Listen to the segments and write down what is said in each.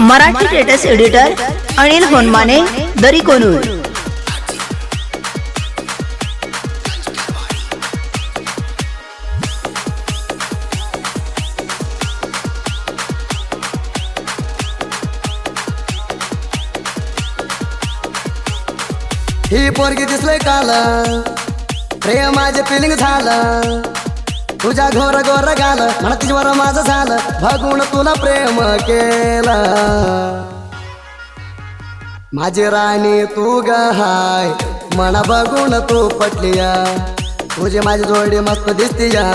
Marathi latest editor Anil Honmane Dari Konur. ही पोरगी दिसलंय काल. प्रेम माझे फिलिंग झालं. तुझ्या घोर घोर गाल म्हणा तिच्यावर माझं झालं. भगून तुला प्रेम केलं. माझी राणी तू ग हाय बघून तू पटलिया. तुझी माझी जोडी मस्त दिसतीया.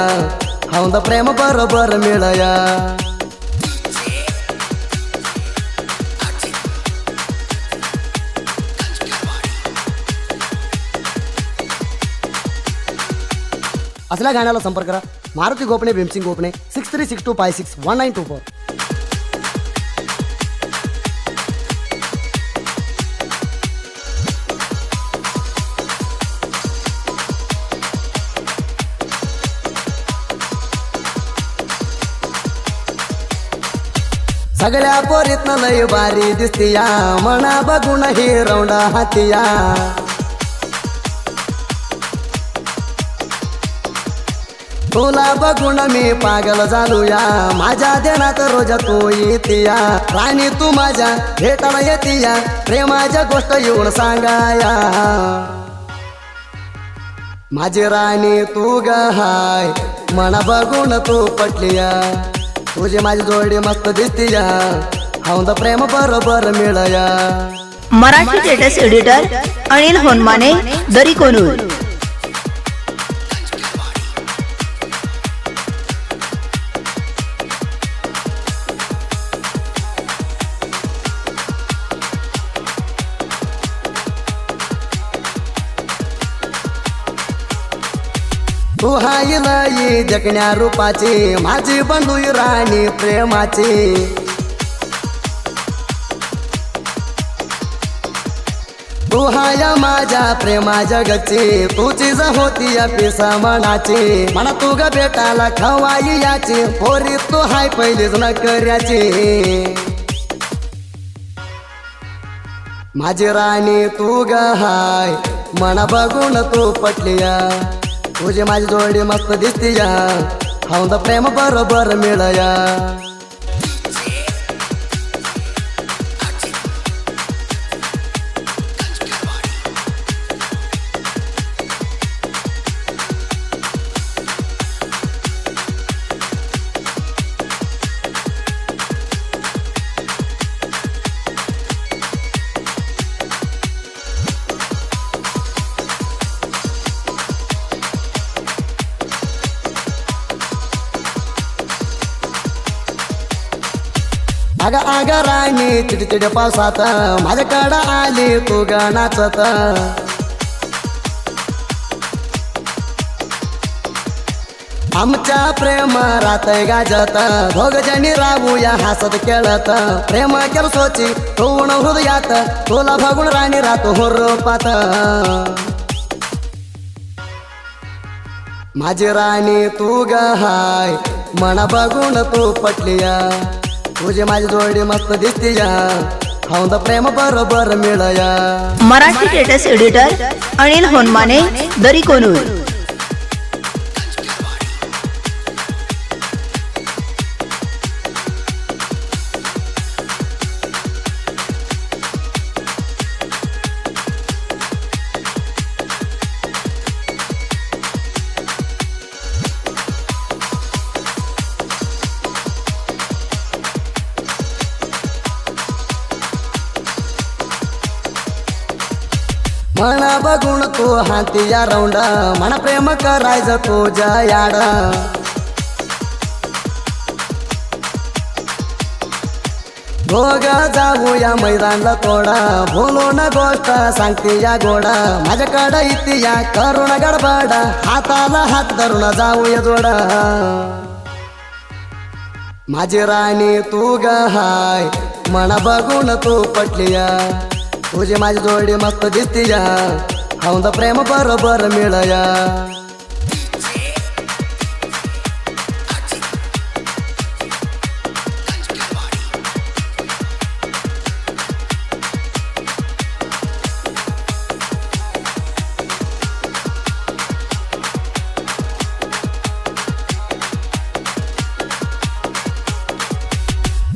हौंद प्रेम बरोबर मिळया. असल्या गाण्याला संपर्क करा. Maruti Gopane Bhimsing Gopane six three six two five six one nine two four सगळ्या पोरीतनं लय बारी दिसतीया. मना बघून ही रौंडा हातिया. तुला बघून मी पागल झालूया. माझ्या देण्यात रोज तू येतीया. राणी तू माझ्या भेटायला येतीया. प्रेमाच्या गोष्ट येऊन सांगाया. माझी राणी तू गहाय हाय. मना बघून तू पटलिया. तुझी माझी जोडी मस्त दिसतीया. हौंद प्रेम बरोबर मिळया. Marathi status editor Anil Honmane Dari Konur. तू हाय लई जगण्या रूपाची माझी बंधू राणी प्रेमाची. तू हाया माझ्या प्रेमा जगची तुझी ज होती पिसा मनाची म्हणा तू ग बेटाला खवाई याची पोरी तू हाय पहिलीच न कर्याची माझी राणी तू ग हाय मना बघून तू पटलिया. तुझी माझी जोडी मस्त दिसती या. हौंद प्रेम बरोबर मिळया. अग अग राणी चिडचिड पावसात माझ्याकडं आली तू ग नाचत आमच्या प्रेम रात गाजत दोघ जणी राबूया हसत खेळत. प्रेम केलं सोची तोण हृदयात तुला बघून राणी राहतो हो रोपात माझी राणी तू ग हाय मना बघून तू पटलिया. तुझी माझी जोडी मस्त दिसतीया हौंद प्रेम बरोबर मिळया. Marathi latest editor Anil Honmane Dari Konur. मना बघून तू हाती या रौंड म्हणा प्रेम करायचं तुझ्या याड. भोग जाऊया मैदानला तोडा बोलून गोष्ट सांगते या गोडा. माझ्याकडे इथे या करुण गडबडा हाताला हात धरून जाऊया जोडा. माझी राणी तू ग हाय मना बघून तू पटलिया. तुझी माझी जोडी मस्त दिसतीया हौंद प्रेम बरोबर मिळया.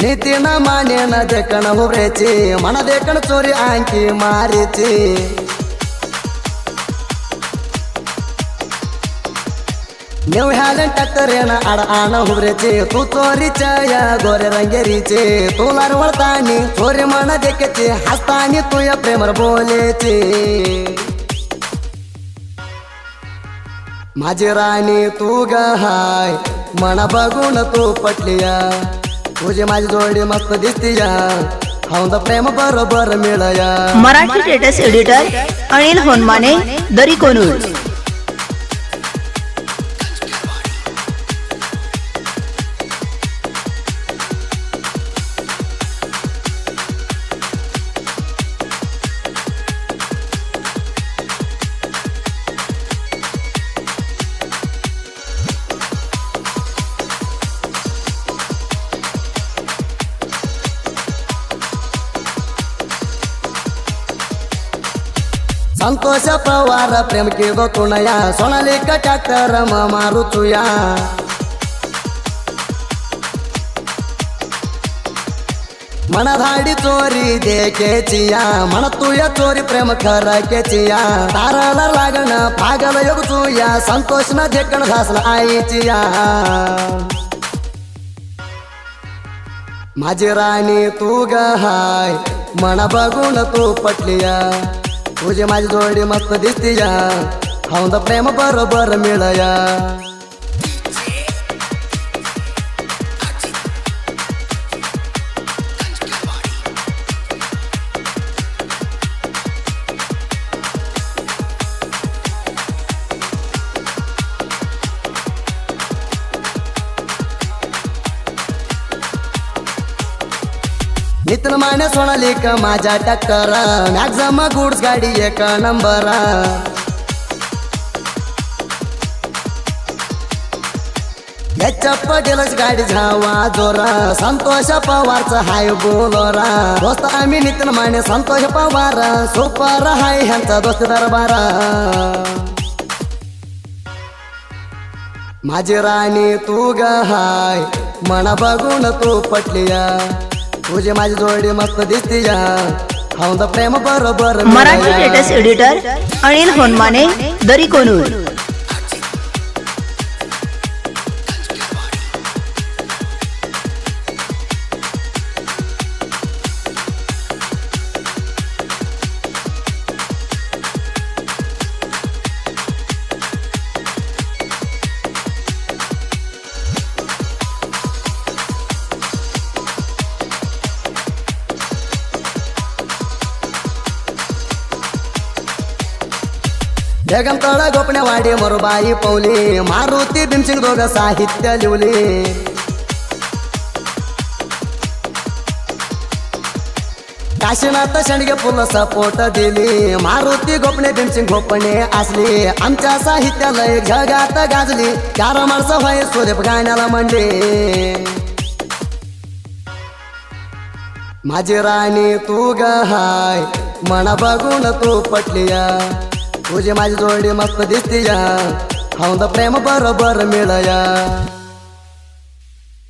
नीती न माने न देखण हुबरेची मन देखण चोरी आणखी मारेची ನೀವು ಹ್ಯಾಲೆಂಟ್ ಟ್ಯಾಕ್ಟರೇನ ಅಡ ಆಣ ಹುಬ್ರೆಚಿ ತೂ ಚೋರಿಚಯ ಗೋರೆ ರಂಗೇರಿಚಿ ತೂ ಲರ್ವಳ್ತಾನಿ ಚೋರಿ ಮಣ ದೇಕೆಚಿ ಹಸ್ತಾನಿ ತುಯ ಪ್ರೇಮರ ಬೋಲೇಚಿ माझी राणी तू ग हाय मना बघून तू पटलिया तुझी माझी जोडी मस्त दिसतीया हौंद प्रेम बरोबर मिळया. Marathi status editor Anil Honmane Dari Konur. Santosh Pawar प्रेम के तुणया सोनाली ट्रॅक्टर तुया मन धाडी चोरी देखेचिया मन तुया चोरी प्रेम खरकेचिया ताराला लागण पागल योग चुया संतोष न देखण घासला आईचिया माझी राणी तू ग हाय मना बघून तू पटलिया तुझी माझी जोडी मस्त दिसतीया हौंद प्रेम बरोबर मिळया. मान सोनाली का माझ्या टक्कर? मॅक्झम गुड्स गाडी एक नंबर. याच्या गाडी झावा जोरा. संतोष पवारचा हाय बोलोरा. दोस्त आम्ही नितीन माने संतोष पवार. सुपर हाय ह्यांचा दोस्त दरबारा. माझी राणी तू ग हाय. मना बघून तू पटलिया. तुझी माझी जोडी मस्त दिसतीया हौंद प्रेम बरोबर मराठी लेटेस्ट एडिटर अनिल होनमाने दरी कोनूर. बेगम तळ गोपण्यावाडी मरुबाई पवली. मारुती भीमसिंग दोघ साहित्य लिवली. काशीनाथ शेंडगे फुल सपोर्ट दिली. मारुती गोपणे भीमसिंग गोपणे असली. आमच्या साहित्याला जगात गाजली. चार माणसं व्हाय सुरेप गाण्याला म्हणले. माझी राणी तू ग हाय. मना बघून तू पटलिया तुझी माझी जोडी मस्त दिसतीया हौंद प्रेम बरोबर मिळया.